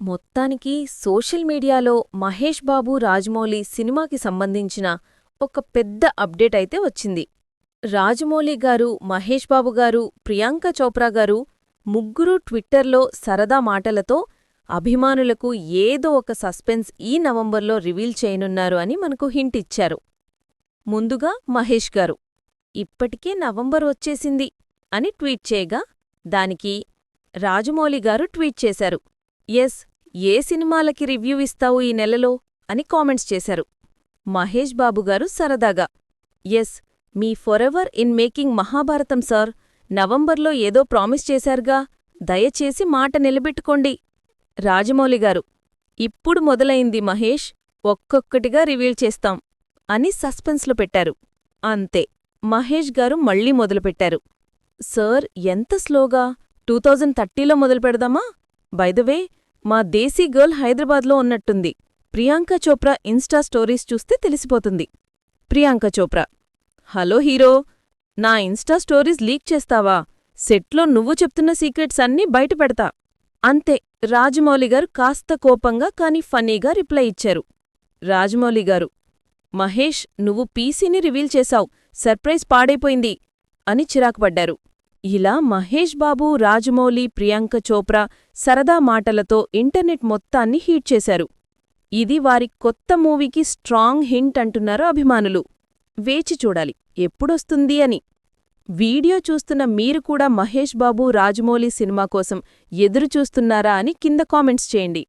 మొత్తానికి సోషల్ మీడియాలో మహేష్ బాబు రాజమౌళి సినిమాకి సంబంధించిన ఒక పెద్ద అప్డేట్ అయితే వచ్చింది. రాజమౌళి గారు మహేష్ బాబు గారు ప్రియాంక చోప్రా గారు ముగ్గురూ ట్విట్టర్లో సరదా మాటలతో అభిమానులకు ఏదో ఒక సస్పెన్స్ ఈ నవంబర్లో రివీల్ చేయనున్నారు అని మనకు హింట్ ఇచ్చారు. ముందుగా మహేష్ గారు ఇప్పటికే నవంబర్ వచ్చేసింది అని ట్వీట్ చేయగా దానికి రాజమౌళి గారు ట్వీట్ చేశారు. ఎస్ ఏ సినిమాలకి రివ్యూ ఇస్తావు ఈ నెలలో? అని కామెంట్స్ చేశారు. మహేష్ బాబుగారు సరదాగా ఎస్ మీ forever in making Mahabharatam sir నవంబర్లో ఏదో ప్రామిస్ చేశారుగా దయచేసి మాట నిలబెట్టుకోండి. రాజమౌళిగారు ఇప్పుడు మొదలైంది మహేష్ ఒక్కొక్కటిగా రివీల్ చేస్తాం అని సస్పెన్స్లో పెట్టారు. అంతే మహేష్ గారు మళ్ళీ మొదలుపెట్టారు. సార్ ఎంత స్లోగా టూ థౌజండ్ థర్టీలో మొదలుపెడదామా? బైదవే మా దేశీ గర్ల్ హైదరాబాద్లో ఉన్నట్టుంది. ప్రియాంక చోప్రా ఇన్స్టా స్టోరీస్ చూస్తే తెలిసిపోతుంది. ప్రియాంక చోప్రా హలో హీరో నా ఇన్స్టా స్టోరీస్ లీక్ చేస్తావా? సెట్లో నువ్వు చెప్తున్న సీక్రెట్స్ అన్నీ బయటపెడతా అంతే రాజమౌళిగారు కాస్త కోపంగా కాని ఫన్నీగా రిప్లై ఇచ్చారు. రాజమౌళిగారు మహేష్ నువ్వు పీసీని రివీల్ చేశావ్. సర్ప్రైజ్ పాడైపోయింది అని చిరాకుపడ్డారు ఇలా మహేష్ బాబు రాజమౌళి ప్రియాంక చోప్రా సరదా మాటలతో ఇంటర్నెట్ మొత్తాన్ని హీట్ చేశారు. ఇది వారి కొత్త మూవీకి స్ట్రాంగ్ హింట్ అంటున్నారు అభిమానులు. వేచి చూడాలి ఎప్పుడొస్తుంది అని. వీడియో చూస్తున్న మీరు కూడా మహేష్ బాబు రాజమౌళి సినిమా కోసం ఎదురుచూస్తున్నారా అని కింద కామెంట్స్ చేయండి.